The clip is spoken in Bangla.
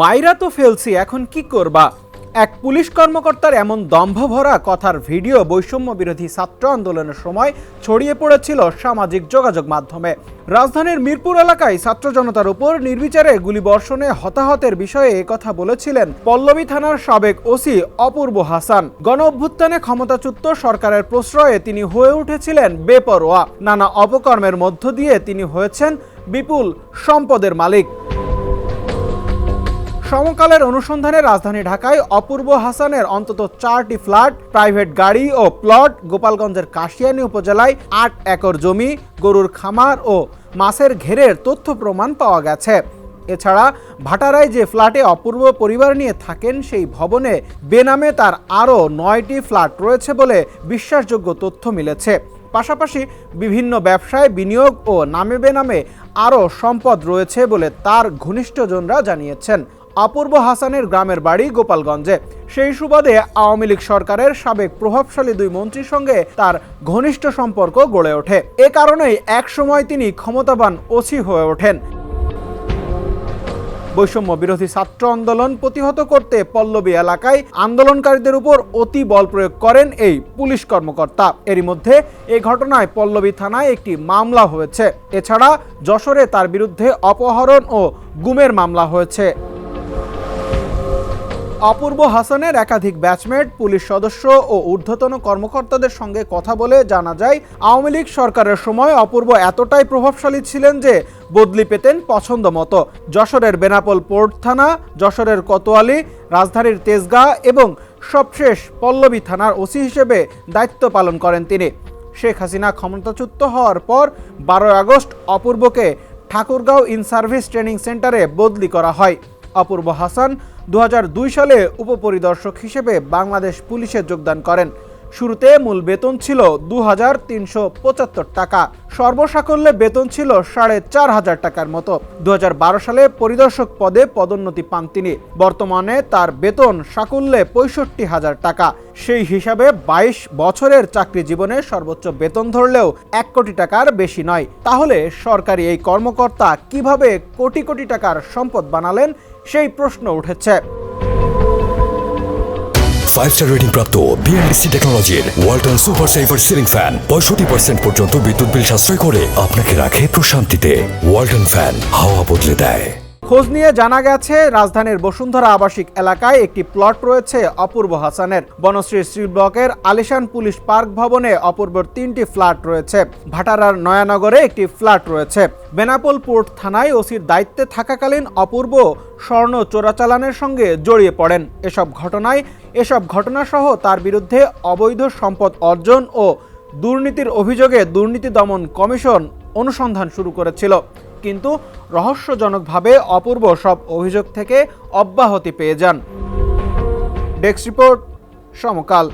মাইরা তো ফেলছি, এখন কি করবা? এক পুলিশ কর্মকর্তার এমন দম্ভ ভরা কথার ভিডিও বৈষম্য বিরোধী ছাত্র আন্দোলনের সময় ছড়িয়ে পড়েছিল সামাজিক যোগাযোগ মাধ্যমে। রাজধানীর মিরপুর এলাকায় ছাত্র জনতার উপর নির্বিচারে গুলিবর্ষণে হতাহতের বিষয়ে একথা বলেছিলেন পল্লবী থানার সাবেক ওসি অপূর্ব হাসান। গণ অভ্যুত্থানে ক্ষমতাচ্যুত সরকারের প্রশ্রয়ে তিনি হয়ে উঠেছিলেন বেপরোয়া। নানা অপকর্মের মধ্য দিয়ে তিনি হয়েছেন বিপুল সম্পদের মালিক। সমকালের অনুসন্ধানে রাজধানী ঢাকায় অপূর্ব হাসানের অন্তত চারটি ফ্ল্যাট, প্রাইভেট গাড়ি ও প্লট, গোপালগঞ্জের কাশিয়ানী উপজেলায় আট একর জমি, গরুর খামার ও মাছের ঘেরের তথ্য প্রমাণ পাওয়া গেছে। এছাড়া ভাটারায় যে ফ্ল্যাটে অপূর্ব পরিবার নিয়ে থাকেন, সেই ভবনে বেনামে তার আরও নয়টি ফ্ল্যাট রয়েছে বলে বিশ্বাসযোগ্য তথ্য মিলেছে। পাশাপাশি বিভিন্ন ব্যবসায় বিনিয়োগ ও নামে বেনামে আরও সম্পদ রয়েছে বলে তার ঘনিষ্ঠজনরা জানিয়েছেন। অপূর্ব হাসানের গ্রামের বাড়ি গোপালগঞ্জে। সেই সুবাদে আওয়ামী লীগ সরকারের সাবেক প্রভাবশালী দুই মন্ত্রীর সঙ্গে তার ঘনিষ্ঠ সম্পর্ক গড়ে ওঠে। এ কারণেই একসময় তিনি ক্ষমতাবান ওসি হয়ে ওঠেন। বৈষম্য বিরোধী ছাত্র আন্দোলন প্রতিহত করতে পল্লবী এলাকায় আন্দোলনকারীদের উপর অতি বল প্রয়োগ করেন এই পুলিশ কর্মকর্তা। এরই মধ্যে এই ঘটনায় পল্লবী থানায় একটি মামলা হয়েছে। এছাড়া যশোরে তার বিরুদ্ধে অপহরণ ও গুমের মামলা হয়েছে। অপূর্ব হাসানের একাধিক ব্যাচমেট পুলিশ সদস্য ও ঊর্ধ্বতন কর্মকর্তাদের সঙ্গে কথা বলে জানা যায়, আওয়ামী লীগ সরকারের সময় অপূর্ব এতটাই প্রভাবশালী ছিলেন যে বদলি পেতেন পছন্দ মতো যশোরের বেনাপোল পোর্ট থানা, যশোরের কোতোয়ালি, রাজধানীর তেজগাঁ এবং সবশেষ পল্লবী থানার ওসি হিসেবে দায়িত্ব পালন করেন তিনি। শেখ হাসিনা ক্ষমতাচ্যুত হওয়ার পর বারোই আগস্ট অপূর্বকে ঠাকুরগাঁও ইন সার্ভিস ট্রেনিং সেন্টারে বদলি করা হয়। অপূর্ব হাসান দু হাজার দুই সালে উপপরিদর্শক হিসেবে বাংলাদেশ পুলিশে যোগদান করেন। শুরুতে মূল বেতন ছিল দু হাজার তিনশো পঁচাত্তর টাকা। সর্বসাকল্যে বেতন ছিল সাড়ে চার হাজার টাকার মতো। দু হাজার বারো সালে পরিদর্শক পদে পদোন্নতি পান তিনি। বর্তমানে তার বেতন সাকুল্যে পঁয়ষট্টি হাজার টাকা। সেই হিসাবে ২২ বছরের চাকরি জীবনে সর্বোচ্চ বেতন ধরলেও এক কোটি টাকার বেশি নয়। তাহলে সরকারি এই কর্মকর্তা কীভাবে কোটি কোটি টাকার সম্পদ বানালেন? সেই প্রশ্ন উঠেছে। ফাইভ স্টার রেটিং প্রাপ্ত বিএনডিসি টেকনোলজির Walton super saver ceiling fan পঁয়ষট্টি পার্সেন্ট পর্যন্ত বিদ্যুৎ বিল সাশ্রয় করে আপনাকে রাখে প্রশান্তিতে। ওয়ালটন ফ্যান হাওয়া বদলে দেয়। খোঁজ নিয়ে জানা গেছে, রাজধানীর বসুন্ধরা আবাসিক এলাকায় একটি প্লট রয়েছে অপূর্ব হাসানের। বনশ্রী স্ট্রিট ব্লকের আলিশান পুলিশ পার্ক ভবনে অপূর্বর তিনটি ফ্ল্যাট রয়েছে। ভাটারার নয়ানগরে একটি ফ্ল্যাট রয়েছে। বেনাপোল পোর্ট থানায় ওসির দায়িত্বে থাকাকালীন অপূর্ব স্বর্ণ চোরাচালানের সঙ্গে জড়িয়ে পড়েন। এসব ঘটনায়, এসব ঘটনাসহ তার বিরুদ্ধে অবৈধ সম্পদ অর্জন ও দুর্নীতির অভিযোগে দুর্নীতি দমন কমিশন অনুসন্ধান শুরু করেছিল। কিন্তু রহস্যজনকভাবে অপূর্ব সব অভিযোগ থেকে অব্যাহতি পেয়ে যান। Desk report Samakal.